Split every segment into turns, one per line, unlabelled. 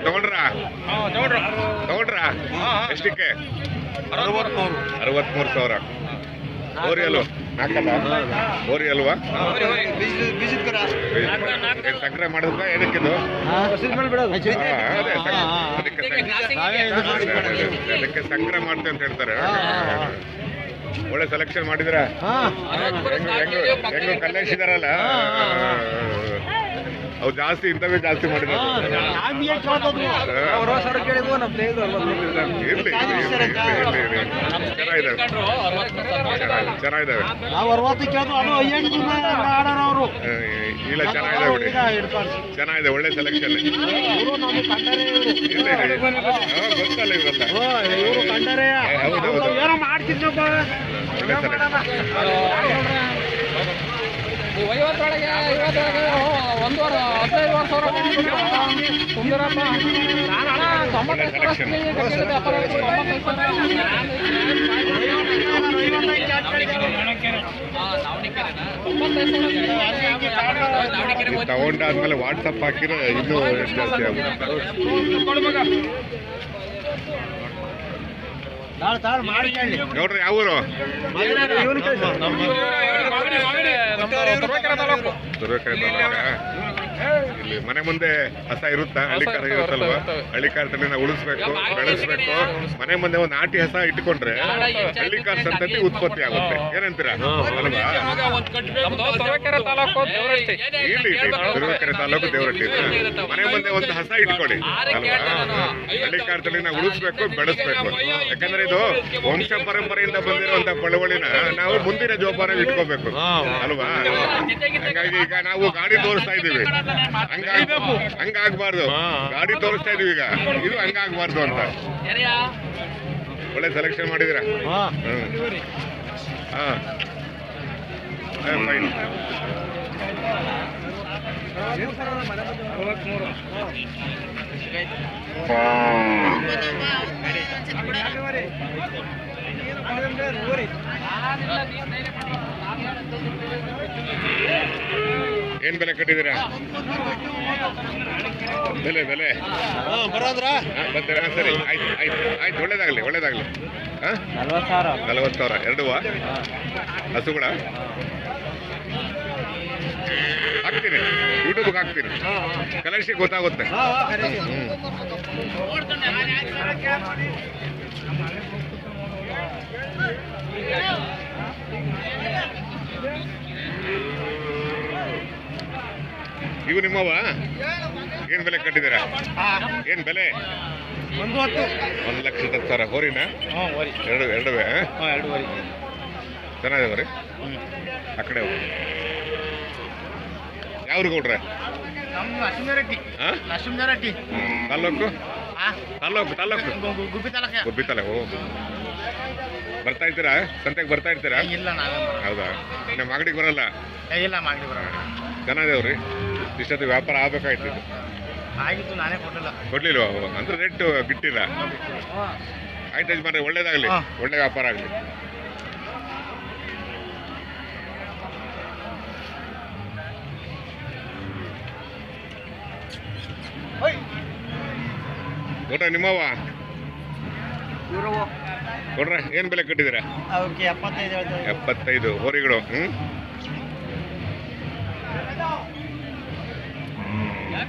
ತಗೊಂಡ್ರ ತಗೊಂಡ್ರ ಎಷ್ಟಕ್ಕೆ?
ಅರವತ್ಮೂರು.
ಅರವತ್ಮೂರು ಸಾವಿರ. ಓರಿ ಅಲ್ವಾ? ಓರಿ ಅಲ್ವಾ? ಸಕ್ಕರೆ ಮಾಡಿದ್ರ? ಏನಕ್ಕಿದು ಅದಕ್ಕೆ ಸಕ್- ಅದೇ, ಅದೇ, ಅದೇ. ಅದಕ್ಕೆ ಸಕ್ಕರೆ ಮಾಡ್ತೆ ಅಂತ ಹೇಳ್ತಾರೆ. ಒಳ್ಳೆ ಸೆಲೆಕ್ಷನ್ ಮಾಡಿದ್ರೆ ಹೆಂಗು ಕಲ್ಲೇಶಿದಾರಲ್ಲ? ಅವು ಜಾಸ್ತಿ ಇಂಥವೇ ಜಾಸ್ತಿ
ಅವ್ರ.
ಚೆನ್ನಾಗಿದ್ದಾವೆ ಚೆನ್ನಾಗಿದ್ದಾವೆ
ಅವರು.
ಇಲ್ಲ ಚೆನ್ನಾಗಿದೆ ಬಿಡಿ. ಚೆನ್ನಾಗಿದೆ ಒಳ್ಳೆ ಸೆಲೆಕ್ಷನ್ ಗೊತ್ತಲ್ಲ ಇವರೆಲ್ಲ. ಹೌದು, ಹೌದು.
ಏನೋ ಮಾಡ್ತಿದ್ದಪ್ಪ
ಒಳ್ಳೆ ಸೆಲೆಕ್ಷನ್
ಒಂದೂವರೆ ಹದಿನೈದು ವರ್ಷ ನಾನು ತೊಂಬತ್ತೈದು ವ್ಯಾಪಾರ ತೊಂಬತ್ತೈದು ಸಾವಿರ.
ತಗೊಂಡಾದ್ಮೇಲೆ ವಾಟ್ಸಪ್ ಹಾಕಿದ್ರೆ ಇನ್ನೂ ಜಾಸ್ತಿ ಆಗುತ್ತೆ. ನೋಡ್ರಿ ಯಾವ ಊರು ತುರುವೇಕೆರೆ ತಾಲೂಕಾ? ಇಲ್ಲಿ ಮನೆ ಮುಂದೆ ಹಸ ಇರುತ್ತಾ? ಹಳ್ಳಿಕಾರ ಇರುತ್ತಲ್ವಾ ಹಳ್ಳಿಕಾರ ತಳಿನ ಉಳಿಸ್ಬೇಕು ಬೆಳೆಸ್ಬೇಕು. ಮನೆ ಮುಂದೆ ಒಂದು ನಾಟಿ ಹಸ ಇಟ್ಕೊಂಡ್ರೆ ಹಳ್ಳಿಕಾರ ಸಂತತಿ ಉತ್ಪತ್ತಿ ಆಗುತ್ತೆ. ಏನಂತೀರಾ? ಇಲ್ಲಿ ತುರುವೇಕೆರೆ ತಾಲೂಕು ದೇವರಟ್ಟಿ ಮನೆ ಮುಂದೆ ಒಂದು ಹಸ ಇಟ್ಕೊಳ್ಳಿ. ಅಲ್ವಾ? ಹಳ್ಳಿಕಾರ ತಳಿನ ಉಳಿಸ್ಬೇಕು ಬೆಳೆಸ್ಬೇಕು. ಯಾಕಂದ್ರೆ ಇದು ವಂಶ ಪರಂಪರೆಯಿಂದ ಬಂದಿರುವಂತ ಪಳವಳಿನ ನಾವು ಮುಂದಿನ ಜೋಪಾನ ಇಟ್ಕೋಬೇಕು. ಅಲ್ವಾ? ಹಾಗಾಗಿ ಈಗ ನಾವು ಗಾಡಿ ತೋರಿಸ್ತಾ ಇದೀವಿ ಹಂಗಾಗ್ ಹಂಗಾಗ್ಬಾರ್ದು ಗಾಡಿ ತೋರಿಸ್ತಾ ಇದೀವಿ ಈಗ ಇದು ಹಂಗಾಗ್ಬಾರ್ದು ಅಂತ ಒಳ್ಳೆ ಸೆಲೆಕ್ಷನ್ ಮಾಡಿದಿರ ಹಾ ಫೈನ್ ಏನ್ ಬೆಲೆ ಕಟ್ಟಿದ್ದೀರಾ? ಬೆಲೆ ಬೆಲೆ.
ಬರೋದ್ರ?
ಬರ್ತೀರ ಸರಿ ಆಯ್ತು ಆಯ್ತು ಆಯ್ತು ಒಳ್ಳೇದಾಗಲಿ ಒಳ್ಳೇದಾಗಲಿ. ಹಾಂ?
ನಲ್ವತ್ತು ಸಾವಿರ.
ಎರಡುವ? ಹಸುಗಳ? ಹಾಕ್ತೀನಿ ಯೂಟ್ಯೂಬ್ಗೆ ಹಾಕ್ತೀನಿ. ಕಲೆಕ್ಷನ್ ಗೊತ್ತಾಗುತ್ತೆ. ಹ್ಮ್. ಇವು ನಿಮ್ಮವ? ಏನ್ ಬೆಲೆ ಕಟ್ಟಿದ್ದೀರಾ? ಏನ್ ಬೆಲೆ?
ಒಂದು ಲಕ್ಷ
ಒಂದು ಲಕ್ಷದ ಹತ್ತು ಸಾವಿರ ಹೋರಿನ ಎರಡು ಎರಡುವೆ? ಹೋರಿ. ಆ ಕಡೆ ಕೊಟ್ರೆ
ನಮ್ಮ ತಾಲೂಕು
ತಾಲ್ಲೂಕು? ತಾಲ್ಲೂಕು
ಗುಬ್ಬಿ ತಾಲೂಕು.
ಬರ್ತಾ ಇರ್ತೀರಾ? ಸಂತೆಗೆ ಬರ್ತಾ ಇರ್ತೀರಾ? ಹೌದಾ? ನಿಮ್ಮ ಅಂಗಡಿಗೆ ಬರಲ್ಲ?
ಇಲ್ಲ
ಚೆನ್ನಾಗಿದೇವ್ರಿ ಇಷ್ಟೊತ್ತು ವ್ಯಾಪಾರ ಆಗ್ಬೇಕಾಯ್ತು
ಆಗಿತ್ತು ನಾನೇ ಕೊಟ್ಟಿಲ್ಲ.
ಕೊಡ್ಲಿಲ್ವಾ? ಅಂದ್ರೆ ರೇಟ್ ಬಿಟ್ಟಿಲ್ಲ. ಆಯ್ತು ಯಜಮಾನ್ರೆ ಒಳ್ಳೇದಾಗಲಿ. ಒಳ್ಳೆ ವ್ಯಾಪಾರ ಆಗಲಿ. ಕೊಟ್ರೆ ನಿಮ್ಮವ ಕೊಡ್ರೆ ಏನ್ ಬೆಲೆ ಕಟ್ಟಿದ್ದೀರಾ?
ಎಪ್ಪತ್ತೈದು
ಹೋರಿಗಳು ಹ್ಮ್?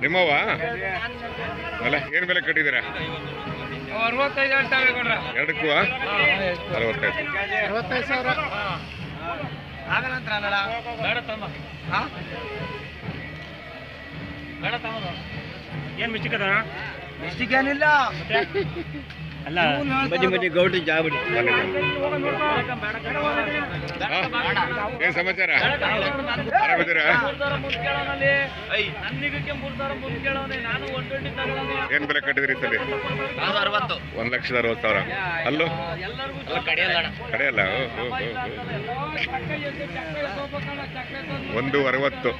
ನಿಮ್ಮವ ಅಲ್ಲ ಏನ್ ಬೆಲೆ ಕಟ್ಟಿದ್ದೀರಾ?
ಕೊಡ್ರ
ಎರಡಕ್ಕೂ ಅರವತ್ತೈದು.
ಅರವತ್ತೈದು ಸಾವಿರ. ಆಗಲ್ಲಂತ್ರ ಅನ್ನಲ್ಲ ಬೇಡ ತಮ್ಮ. ಹಾಂ? ಬೇಡ ತಮ್ಮ ಏನು ಮಿಸ್ಟಿಕ್ ಅದ ಮಿಸ್ಟಿಕ್ ಏನಿಲ್ಲ ಅಲ್ಲ ಬಜ್ಜಿ ಬಜ್ಜಿ ಗೌಡ್ರಿ ಜಾಬಡಿ.
ಏನ್ ಸಮಾಚಾರ? ಏನ್ ಬೆಲೆ ಕಟ್ಟಿದ್ರಿ
ಸರಿ
ಒಂದ್ ಲಕ್ಷದ ಅರವತ್ತು ಸಾವಿರ. ಅಲ್ಲೂ?
ಕಡೆಯಲ್ಲ.
ಒಂದು ಅರವತ್ತು.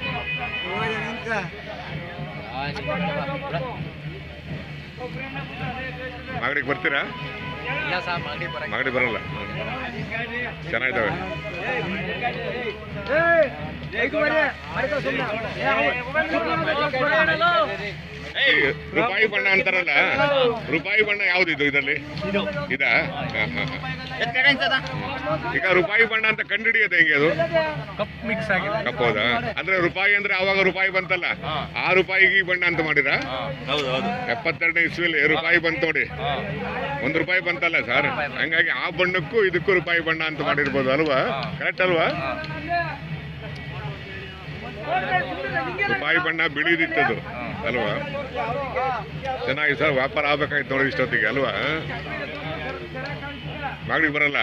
ಮಾಗಡಿಗೆ ಬರ್ತೀರಾ? ಮಾಗಡಿ ಬರಲ್ಲ. ಚೆನ್ನಾಗಿದ್ದಾವೆ. ರೂಪಾಯಿ ಬಣ್ಣ ಅಂತಾರಲ್ಲ. ರೂಪಾಯಿ ಬಣ್ಣ ಯಾವ್ದು ಇದು. ಇದರಲ್ಲಿ ಇದಾ. ಈಗ ರೂಪಾಯಿ ಬಣ್ಣ ಅಂತ ಕಂಡುಹಿಡಿಯೋದು ಹೆಂಗೆ ಅದು?
ಕಪ್ ಮಿಕ್ಸ್ ಆಗಿದೆ.
ಕಪ್ಪೋದಾ ಅಂದ್ರೆ ರೂಪಾಯಿ ಅಂದ್ರೆ ಆವಾಗ ರೂಪಾಯಿ ಬಂತಲ್ಲ? ಆ ರೂಪಾಯಿಗೆ ಈ ಬಣ್ಣ ಅಂತ ಮಾಡಿದ್ರ?
ಹೌದು ಹೌದು.
ಎಪ್ಪತ್ತೆರಡನೇ ಇಸ್ವಿಲಿ ರೂಪಾಯಿ ಬಂತ ನೋಡಿ. ಒಂದ್ ರೂಪಾಯಿ ಬಂತಲ್ಲ ಸರ್? ಹಂಗಾಗಿ ಆ ಬಣ್ಣಕ್ಕೂ ಇದಕ್ಕೂ ರೂಪಾಯಿ ಬಣ್ಣ ಅಂತ ಮಾಡಿರ್ಬೋದು ಅಲ್ವಾ? ಕರೆಕ್ಟ್ ಅಲ್ವಾ? ರೂಪಾಯಿ ಬಣ್ಣ ಬಿಳಿದಿತ್ತದು ಅಲ್ವಾ? ಚೆನ್ನಾಗಿ ಸರ್ ವ್ಯಾಪಾರ ಆಗ್ಬೇಕಾಗಿತ್ತು ನೋಡಿ ಇಷ್ಟೊತ್ತಿಗೆ ಅಲ್ವಾ? ಮಾಗಡಿಗೆ ಬರಲ್ಲ?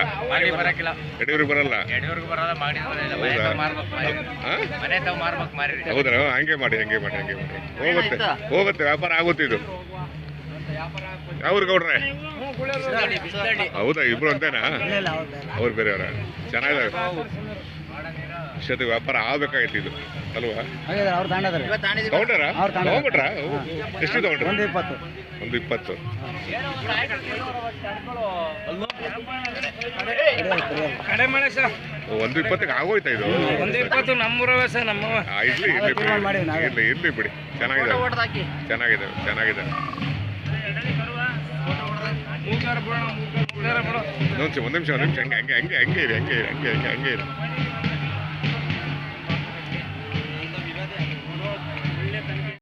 ಬರಕಿಲ್ಲ.
ಯಡಿಯೂರಿಗೆ ಬರಲ್ಲ?
ಯಡಿಯೂರ್ಗೂ ಬರಲ್ಲ ಮಾಡಿ ಬರಲ್ಲ. ಮನೆ
ಹೌದಾ?
ತಾವ್ ಮಾರ್ಬೇಕು ಮಾರಿ
ಹಾ?
ಮನೆ ತಾವ್ ಮಾರ್ಬೇಕು ಮಾರಿ
ಹೌದಾ? ಹಂಗೆ ಮಾಡಿ ಹಂಗೆ ಮಾಡಿ ಹಂಗೆ ಮಾಡಿ. ಹೋಗುತ್ತೆ ಹೋಗುತ್ತೆ ವ್ಯಾಪಾರ ಆಗುತ್ತೆ ಇದು. ಯಾವ್ರು ಗೌಡ್ರೆ? ಹೌದಾ? ಇಬ್ರು ಅಂತೇನಾ? ಅವ್ರು ಬೇರೆಯವರ? ಚೆನ್ನಾಗಿದ್ದಾರೆ. ಇಷ್ಟೊತ್ತಿಗೆ ವ್ಯಾಪಾರ ಆಗ್ಬೇಕಾಗಿತ್ತು ಇದು. ಅಲ್ವಾ? ತಗೊಂಡ್ರ.
ತಗೊಂಡ್ರ
ಎಷ್ಟು ತಗೊಂಡ್ರ
ಒಂದು ಇಪ್ಪತ್ತು.
ಒಂದು ಇಪ್ಪತ್ತಿಗೆ ಆಗೋಯ್ತಾ ಇದು?
ಒಂದು ಇಪ್ಪತ್ತು ನಮ್ಮೂರವೇ ಸರ್
ನಮ್ಮ ಇರ್ಲಿ ಇರ್ಲಿ ಇರ್ಲಿ ಇರ್ಲಿ ಬಿಡಿ. ಚೆನ್ನಾಗಿದೆ. ಚೆನ್ನಾಗಿದೆ ಚೆನ್ನಾಗಿದೆ. ಒಂದು ನಿಮಿಷ ಒಂದು ನಿಮಿಷ ಒಂದು ನಿಮಿಷ. ಹಂಗೆ ಹಂಗೆ ಹಂಗೆ ಹಂಗೆ ಇರಿ ಹಂಗೆ ಇರಿ ಹಂಗೆ ಹಂಗೆ ಹಂಗೆ ಇರಿ.